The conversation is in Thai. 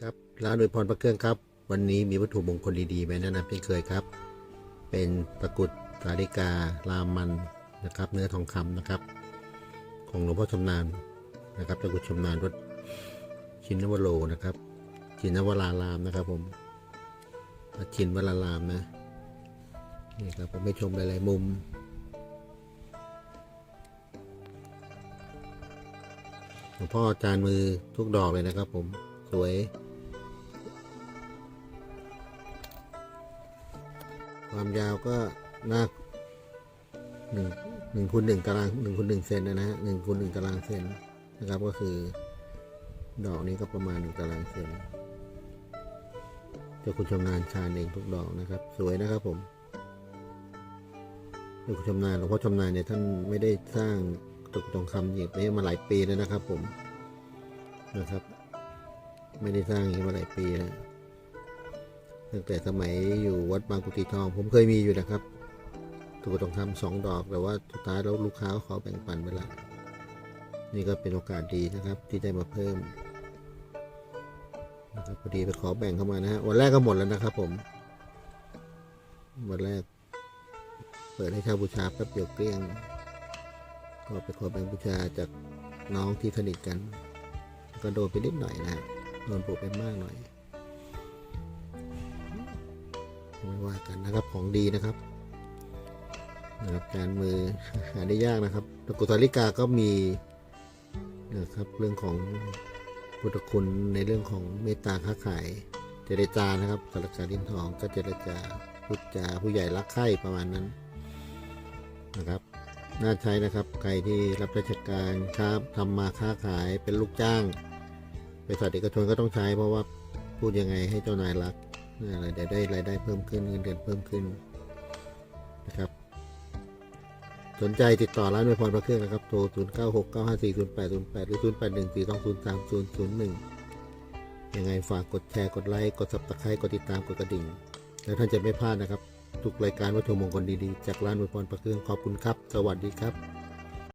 ครับร้านอวยพรพระเครื่องครับ วันนี้มีวัตถุมงคลดีๆมาแนะนำเช่นเคยครับ เป็นตะกุดสาริกา รามันนะครับ เนื้อทองคำนะครับ ของหลวงพ่อชำนาญ นะครับตะกรุดชำนาญวัดชินนวโรนะครับ ชินนวรารามนะครับ ผมวัดชินวรารามนะนี่ครับผมไปชมหลายๆมุมหลวงพ่อจานมือทุกดอกเลยนะครับ ผมสวยความยาวก็หน้าหนึ่งหนึ่งคูณหนึ่งตารางหนึ่งคูณหนึ่งเซนนะฮะหนึ่งคูณหนึ่งตารางเซน นะครับก็คือ ดอกนี้ก็ประมาณหนึ่งตารางเซนเจ้าคุณชำนาญชาญเองทุกดอกนะครับ สวยนะครับผมเจ้าคุณชำนาญหลวงพ่อชำนาญเนี่ยท่านไม่ได้สร้างตกทองคำอย่างนี้มาหลายปีแล้วนะครับ ผมนะครับ ไม่ได้สร้างอย่างนี้มาหลายปีแล้วตั้งแต่สมัยอยู่วัดบางกุฏิทอง ผมเคยมีอยู่นะครับตัวทองคำสองดอกแต่ว่าสุดท้ายแล้วลูกค้าขอแบ่งปันไปละ นี่ก็เป็นโอกาสดีนะครับ ที่ได้มาเพิ่มนะครับพอดีไปขอแบ่งเข้ามานะฮะวันแรกก็หมดแล้วนะครับ ผม วันแรก เปิดให้ช่าบูชาแป๊บเดียวเกลี้ยง ก็ไปขอแบ่งบูชาจากน้องที่สนิทกัน ก็โดนไปนิดหน่อยนะฮะโดนปลุกไปมากหน่อยไม่ว่ากันนะครับของดีนะครับนะครับการมือหาได้ยากนะครับตะกรุดสาริกาก็มี นะครับ เรื่องของพุทธคุณในเรื่องของเมตตาค้าขายเจรจานะครับสารกาดินทองก็เจรจาพูดจาผู้ใหญ่รักใคร่ประมาณนั้นนะครับน่าใช้นะครับใครที่รับราชการครับทำมาค้าขายเป็นลูกจ้างบริษัทเอกชนก็ต้องใช้เพราะว่าพูดยังไงให้เจ้านายรักอะไรได้รายได้เพิ่มขึ้นเงินเดือนเพิ่มขึ้นนะครับ สนใจติดต่อร้านอวยพรพระเครื่องนะครับ โทร 0 9 6 9 5 4 0 8 0 8 หรือ 0 8 1 4 2 0 3 0 0 1 ยังไงฝากกดแชร์ กดไลค์ กดซับสไครต์กดติดตาม กดกระดิ่ง แล้วท่านจะไม่พลาดนะครับ ทุกรายการวัตถุมงคลดีๆ จากร้านอวยพรพระเครื่อง ขอบคุณครับ สวัสดีครับ